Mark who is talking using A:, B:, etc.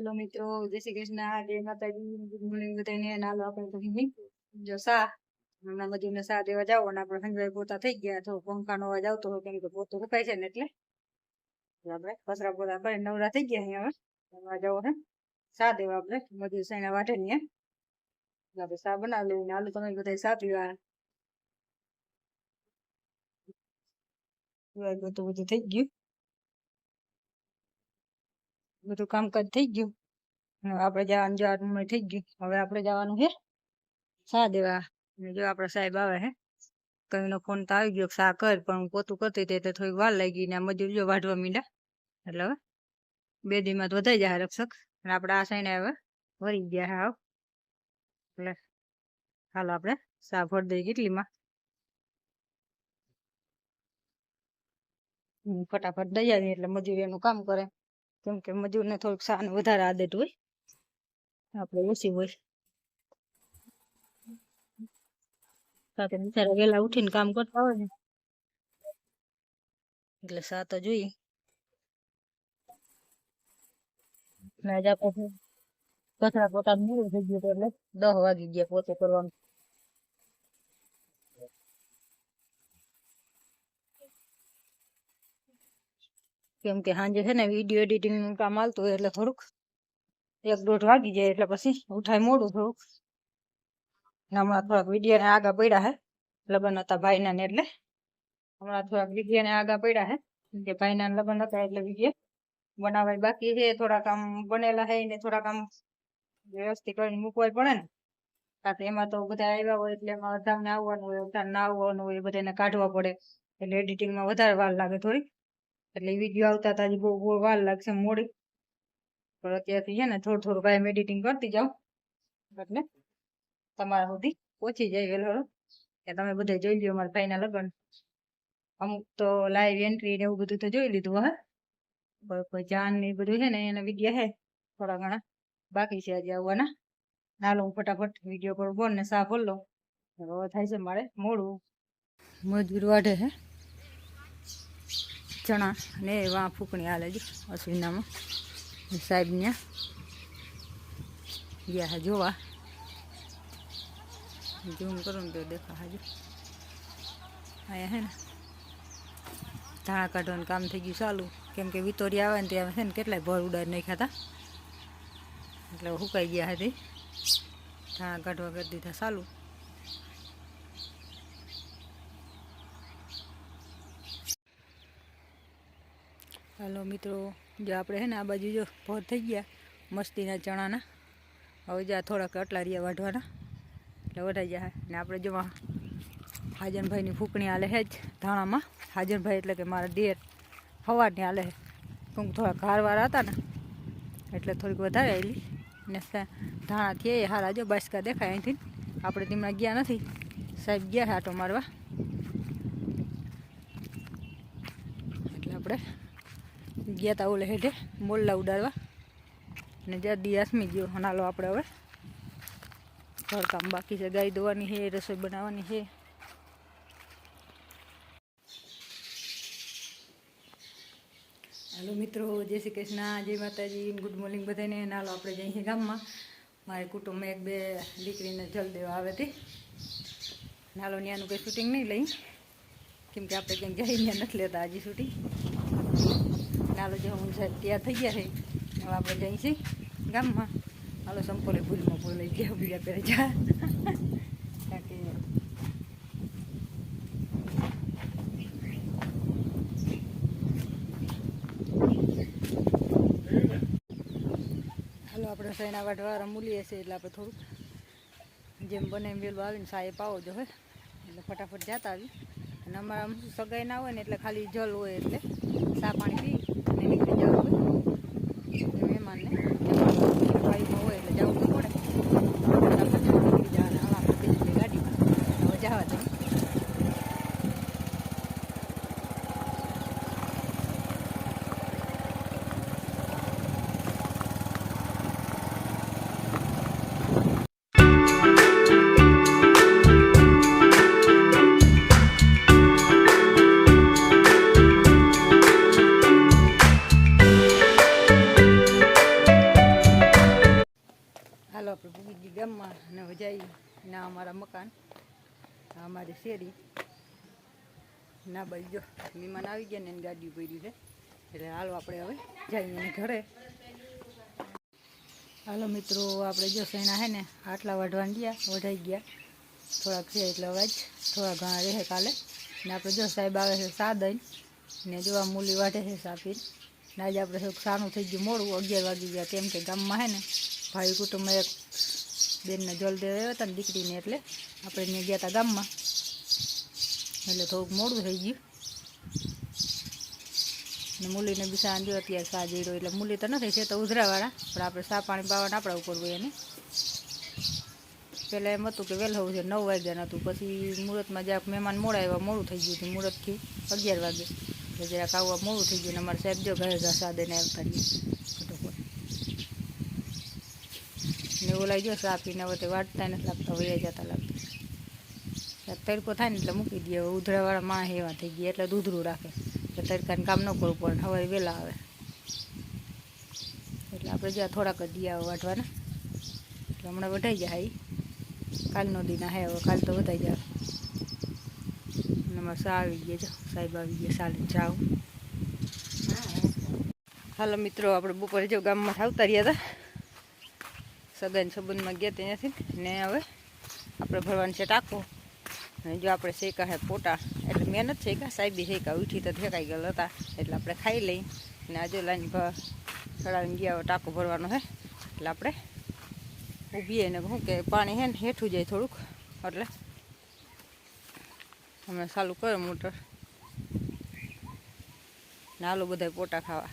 A: Hello મિત્રો જય શ્રી કૃષ્ણ જય માતાજી, ગુડ મોર્નિંગ બધાને નાલો આપણે તો હિમી જો સા હમણાં બધીને સા દેવા જાવ અને આપણે સંજય પોતા થઈ ગયા, તો પંખાનો અવાજ આવતો હોય, કેમ કે પોતું સુકાય છે ને એટલે. આપણે કચરા પોતા કરી નવરા થઈ ગયા અહીંયા હવે એમાં જાવ હે. સા દેવા આપણે મજૂર સાઈના વાટે ને આપણે સા બનાવી લઈને આલુ તમે બધા સા પીવા. તો બધું થઈ ગયું. બધું કામકાજ થઈ ગયું. આપણે જવાનું જવાનું થઈ ગયું. હવે આપણે જવાનું છે સા દેવા જો આપણા સાહેબ આવે હે કઈનો ફોન તો આવી ગયો સા કર, પણ હું પોતું કરતી તે તો થોડીક વાર લાગી ને મજૂર જો વાઢવા મીંડા. એટલે હવે બે દીમાં તો વધાઈ જાય રક્ષક. અને આપણે આ સાઈને હવે વળી ગયા હાવ એટલે હાલો આપણે સા ભર દઈએ કેટલીમાં? ફટાફટ દઈ આવીએ એટલે મજૂરી એનું કામ કરે. કેમ કે મજૂરને થોડુંક સાન વધારે આદત હોય આપણે ઓછી હોય. સાથે બિચારા વહેલા ઉઠીને કામ કરતા હોય ને, એટલે સા તો જોઈએ. આજે આપણે કચરા પોતા મોડું થઈ ગયું એટલે દસ વાગી ગયા પોતે કરવાનું. કેમ કે સાંજે છે ને વીડિયો એડિટિંગનું કામ આવતું હોય એટલે થોડુંક એક દોઢ વાગી જાય એટલે પછી ઉઠાય મોડું થોડુંક. હમણાં થોડાક વીડિયો ને આગા પડ્યા હે, લગ્ન હતા ભાઈના ને એટલે. હમણાં થોડાક વીડિયો ને આગા પડ્યા હે જે ભાઈના લગ્ન હતા એટલે વીડિયો બનાવાય બાકી છે, થોડાક આમ બનેલા હે ને થોડાક આમ વ્યવસ્થિત કરીને મૂકવાય પડે ને. કારણ એમાં તો બધા આવ્યા હોય એટલે એમાં અડધાને આવવાનું હોય અડધાને ના આવવાનું હોય બધાને કાઢવા પડે. એટલે એડિટિંગમાં વધારે વાર લાગે થોડી એટલે વીડિયો આવતા તા હજી બહુ બહુ વાર લાગશે મોડી. પણ અત્યારથી છે ને થોડું થોડું કાંઈ એડિટિંગ કરતી જાઉં એટલે તમારા સુધી પહોંચી જાય વહેલો કે તમે બધા જોઈ લ્યો મારા ભાઈના લગ્ન. અમુક તો લાઈવ એન્ટ્રી ને એવું બધું તો જોઈ લીધું, હે. પણ કોઈ જાન ને બધું છે ને એના વીડિયો હે થોડા ઘણા. બાકી છે હજી આવવાના. નાલો હું ફટાફટ વીડિયો પર બોલ ને સાફ બોલ લઉં. હવે થાય છે મારે મોડું. મજૂર વાઢે હે. ચણા ને વાં ફૂકણી હાલે જ અશ્વિનામાં. સાહેબ ત્યાં ગયા હે જોવા. ઝૂમ કરું ને તો દેખા હાજુ. અહીંયા હે ને ધાણા કાઢવાનું કામ થઈ ગયું ચાલુ. કેમ કે વિતોરી આવે ને ત્યાં છે ને કેટલાય ભર ઉડાડ નાખ્યા હતા. એટલે હુકાઈ ગયા હતી ધાણા કાઢવા કરી દીધા ચાલુ. હાલો મિત્રો, જો આપણે હે ને આ બાજુ જો ભોર થઈ ગયા મસ્તીના ચણાના. હવે જ્યાં થોડાક અટલા રહ્યા વાઢવાના. એટલે વઢાઈ જાય ને આપણે જો હાજનભાઈની ફૂકણી હાલે હે જ ધાણામાં. હાજનભાઈ એટલે કે મારા દેર સવારની હાલે હે. કેમ કે થોડા ઘારવાળા હતા ને, એટલે થોડીક વધારે આવેલી ને ધાણા થયા એ હારા જો બાસકા દેખાય અહીંથી. આપણે તેમના ગયા નથી. સાહેબ ગયા હે આટો મારવા. એટલે આપણે ગયા તા ઓલે હેઠે, મોલ્લા ઉડાડવા. ને જ્યાં દિયાસમી ગયો નાલો આપણે હવે. ઘરકામ બાકી છે, ગાય દોવાની છે રસોઈ બનાવવાની છે હાલો મિત્રો, જય શ્રી કૃષ્ણ, જય માતાજી, ગુડ મોર્નિંગ બધાને. નાલો આપણે જઈએ છીએ ગામમાં. મારી કુટુંબમાં એક બે દીકરીને જલ દેવા આવે હતી. નાલો ત્યાંનું કંઈ શૂટિંગ નહીં લઈ. કેમ કે આપણે ક્યાંક જઈને નથી લેતા, હજી શૂટિંગ નાલો જો હું તૈયાર થઈ ગયા છે. હવે આપણે છીએ ગામમાં. હાલો સંપોલે ભૂલમાં બોલાઈ ગયા બીજા પહેરે જા. હાલો આપણે સૈના વાટવા મૂલીએ છીએ એટલે આપણે થોડુંક જેમ બને એમ વહેલું આવીને સાહેબ પાવો જો હોય એટલે ફટાફટ જતા આવી અને અમારા સગાઈ ના હોય ને એટલે ખાલી જલ હોય એટલે સા પાણી પી અને નીકળી જવું હોય જઈ ના અમારા મકાન, ના અમારી શેરી. ના ભાઈ મહેમાન આવી ગયા ને એની ગાડી પડી છે. એટલે હાલો આપણે હવે જઈએ ઘરે. હાલો મિત્રો, આપણે જો સૈણા હે ને, આટલા વાઢવાન ગયા વઢાઈ ગયા. થોડાક છે એટલે હવે જ થોડા ઘણા રહે કાલે. ને આપણે જો સાહેબ આવે છે સા ને જોવા મૂલી વાઢે છે સાપી ને આજે આપણે સાનું થઈ ગયું મોડું, અગિયાર વાગી ગયા. કેમ કે ગામમાં હે ને ભાઈ કુટુંબમાં એક બેનને જલ દેવા આવ્યા હતા ને દીકરીને એટલે આપણે ત્યાં ગયા હતા ગામમાં. એટલે થોડુંક મોડું થઈ ગયું. ને મૂલીને બી સાંજો અત્યારે સા જઈડો એટલે મૂલી તો નથી, છે તો ઉધરાવાળા. પણ આપણે સા પાણી પાવાના આપણા ઉપર હોય એને. પહેલાં એમ હતું કે વહેલું છે નવ વાગ્યાનું હતું. પછી મુહૂર્તમાં જરાક મહેમાન મોડા આવ્યા, મોડું થઈ ગયું હતું મુહૂર્તથી અગિયાર વાગે. જરાક આવવા મોડું થઈ ગયું ને અમારે સાહેબ જો ઘરે ઘા સાદેને આવતા રહીએ ફટોફટ ને ઓલાઈ જો સા પીને તે વાટતા નથી લાગતા, વૈયા જતા લાગતા. તડકો થાય ને એટલે મૂકી હવે ઉધરાવાળા માણસ એવા થઈ ગયા, એટલે દૂધરું રાખે. એટલે તડકાને કામ ન કરવું પડે હવે વહેલા આવે. એટલે આપણે જ્યાં થોડાક જ દિયા વાટવાના. એટલે હમણાં વધાઈ જાય કાલનો દિન હે, હવે કાલ તો વધાઈ જાય અમારે સા આવી ગયા જો સાહેબ આવી ગયા સાલે જાઓ હાલો મિત્રો, આપણે બપોરે જો ગામમાં આવતા રહ્યા હતા. સગાઈ સંબંધમાં ગયા ત્યાંથી ને હવે આપણે ભરવાનું છે ટાંકો. અને જો આપણે શેકા હે પોટા, એટલે મહેનત છે શેકા સાહેબી શેકા, ઉઠી તો ફેંકાઈ ગયેલા હતા, એટલે આપણે ખાઈ લઈ ને આજે લાઈન ચડાવીને ગયા ટાંકો ભરવાનો છે એટલે આપણે ઊભીએ ને શું કે પાણી હે ને હેઠું જાય થોડુંક, એટલે અમે ચાલુ કરે મોટર. ને આલો બધા પોટા ખાવા.